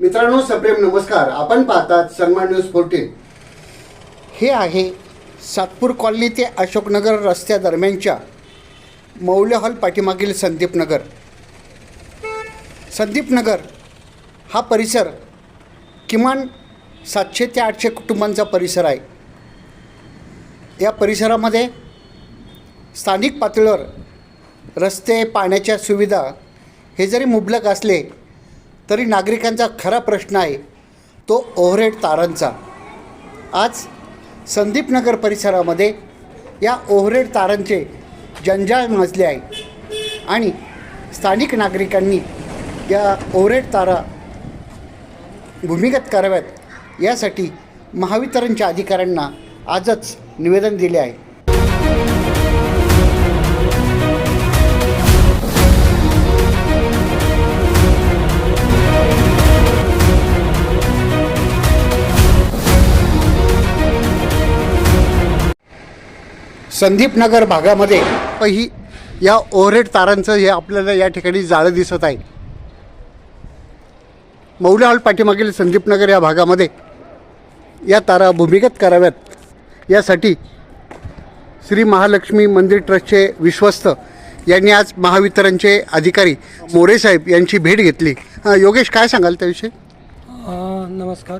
मित्रांनो सप्रेम नमस्कार. आपण पाहतात सन्मान न्यूज फोर्टीन हे आहे सातपूर कॉलनी ते अशोकनगर रस्त्यादरम्यानच्या मौल्य हॉल पाठीमागील संदीपनगर. संदीपनगर हा परिसर किमान सातशे ते आठशे कुटुंबांचा परिसर आहे. या परिसरामध्ये स्थानिक पातळीवर रस्ते पाण्याच्या सुविधा हे जरी मुबलक असले तरी नागरिकांचा खरा प्रश्न आहे तो ओव्हरहेड तारांचा. आज संदीपनगर परिसरामध्ये या ओव्हरहेड तारांचे जंजाळ माजले आहे आणि स्थानिक नागरिकांनी या ओव्हरहेड तारा भूमिगत कराव्यात यासाठी महावितरणच्या अधिकाऱ्यांना आजच निवेदन दिले आहे. संदीपनगर भागामध्ये ही या ओव्हरहेड तारांचं हे आपल्याला या ठिकाणी जाळं दिसत आहे. मौल्या हॉल पाठीमागील संदीपनगर या भागामध्ये या तारा भूमिगत कराव्यात. यासाठी श्री महालक्ष्मी मंदिर ट्रस्टचे विश्वस्त यांनी आज महावितरणचे अधिकारी मोरे साहेब यांची भेट घेतली. हां योगेश काय सांगाल त्याविषयी? नमस्कार.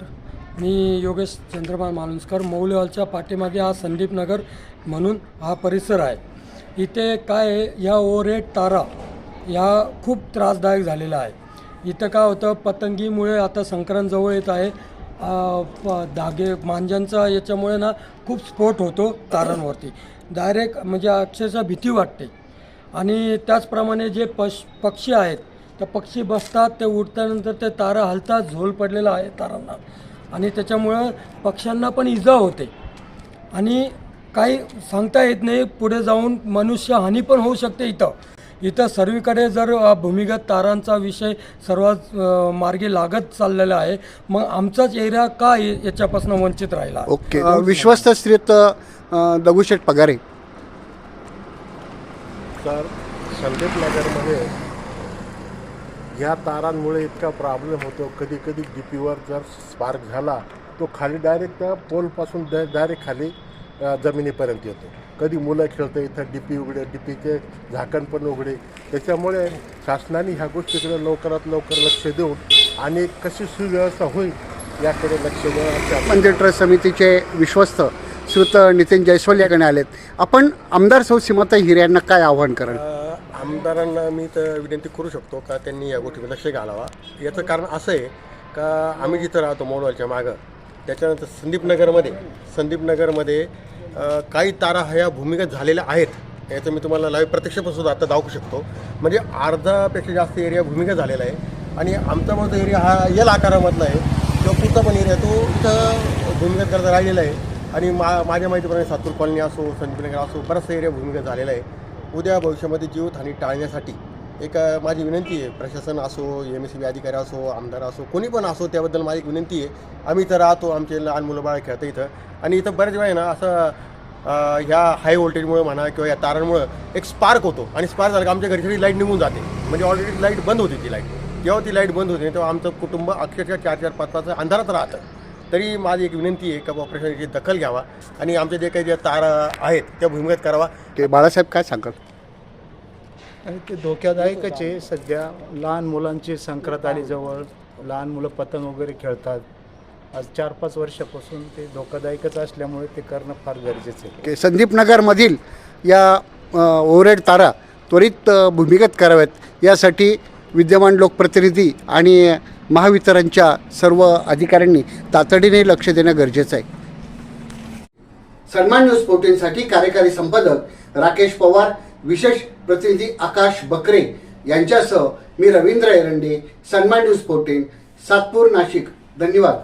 मी योगेश चंद्रपाल मालुसकर मौली हॉलच्या पाठीमागे हा संदीप नगर म्हणून हा परिसर आहे. इथे काय आहे या ओरेट तारा या खूप त्रासदायक झालेला आहे. इथं काय होतं पतंगीमुळे आता संक्रांत जवळ येत आहे. प- धागे मांजांचा याच्यामुळे ना खूप स्फोट होतो तारांवरती. डायरेक्ट म्हणजे अक्षरशः भीती वाटते. आणि त्याचप्रमाणे जे पश पक्षी आहेत त्या पक्षी बसतात ते उठत्यानंतर ते तारा हलतात झोल पडलेला आहे तारांना. आणि त्याच्यामुळं पक्ष्यांना पण इजा होते. आणि काही सांगता येत नाही पुढे जाऊन मनुष्य हानी पण होऊ शकते इथं. इथं सर्वीकडे जर भूमिगत तारांचा विषय सर्वात मार्गी लागत चाललेला आहे मग आमचाच एरिया का या- याच्यापासून वंचित राहिला? ओके विश्वस्त श्रीत दगुशेठ पगारे. तर संदीप नगरमध्ये ह्या तारांमुळे इतका प्रॉब्लेम होतो. कधी कधी डी पीवर जर स्पार्क झाला तो खाली डायरेक्ट त्या पोलपासून ड डायरेक्ट खाली जमिनीपर्यंत येतो. कधी मुलं खेळतं इथं डी पी उघडे डी पीचे झाकण पण उघडे. त्याच्यामुळे शासनाने ह्या गोष्टीकडे लवकरात लवकर लक्ष देऊन आणि कशी सुव्यवस्था होईल याकडे लक्ष देऊन अशी मंदिर ट्रस्ट समितीचे विश्वस्त श्रुत नितीन जयस्वाल याकडे आलेत. आपण आमदार सौ सीमाताई हिरे यांना काय आव्हान कराल? आमदारांना मी तर विनंती करू शकतो का त्यांनी या गोष्टीकडे लक्ष घालावा. याचं कारण असं आहे का आम्ही जिथं राहतो मोडवालच्या मागं त्याच्यानंतर संदीपनगरमध्ये संदीपनगरमध्ये काही तारा ह्या भूमिगत झालेल्या आहेत. याचं मी तुम्हाला लाईव्ह प्रत्यक्षपासून सुद्धा आता दाखवू शकतो. म्हणजे अर्धापेक्षा जास्त एरिया भूमिगत झालेला आहे. आणि आमचा माझा एरिया हा यल आकारामधला आहे. किंवा पुढचा पण एरिया तो इथं भूमिगत करता राहिलेला आहे. आणि मा माझ्या माहितीप्रमाणे सातूर कॉलनी असो संजीवनगर असो बराचसा एरिया भूमिका झालेला आहे. उद्या भविष्यामध्ये जीवहानी टाळण्यासाठी एक माझी विनंती आहे प्रशासन असो एम एस बी अधिकारी असो आमदार असो कोणी पण असो त्याबद्दल माझी एक विनंती आहे. आम्ही इथं राहतो आमचे लहान मुलं बाळ खेळतं इथं. आणि इथं बऱ्याच वेळा आहे ना असं ह्या हाय व्होल्टेजमुळे म्हणा किंवा या तारांमुळं एक स्पार्क होतो. आणि स्पार्क झाला की आमच्या घरी सगळी लाइट निघून जाते. म्हणजे ऑलरेडी लाइट बंद होती ती लाइट जेव्हा ती लाइट बंद होते तेव्हा आमचं कुटुंब अक्षरशः चार चार पाच पाच अंधारात राहतं. तरी माझी एक विनंती आहे का बुवा प्रशासनाची दखल घ्यावा आणि आमच्या जे काही ज्या तारा आहेत त्या भूमिगत करावा. ते बाळासाहेब काय सांगाल आणि ते धोक्यादायकच आहे. सध्या लहान मुलांची संक्रांत आली जवळ. लहान मुलं पतंग वगैरे खेळतात. आज चार पाच वर्षापासून ते धोकादायकच असल्यामुळे ते करणं फार गरजेचं आहे. की संदीप नगरमधील या अ, ओव्हरहेड तारा त्वरित अ, भूमिगत कराव्यात. यासाठी विद्यमान लोकप्रतिनिधी आणि महावितरणच्या सर्व अधिकाऱ्यांनी तातडीने लक्ष देणं गरजेचं आहे. सन्मान न्यूज फोर्टीनसाठी कार्यकारी संपादक राकेश पवार विशेष प्रतिनिधी आकाश बकरे यांच्यासह मी रवींद्र एरंडे सन्मान न्यूज फोर्टीन सातपूर नाशिक. धन्यवाद.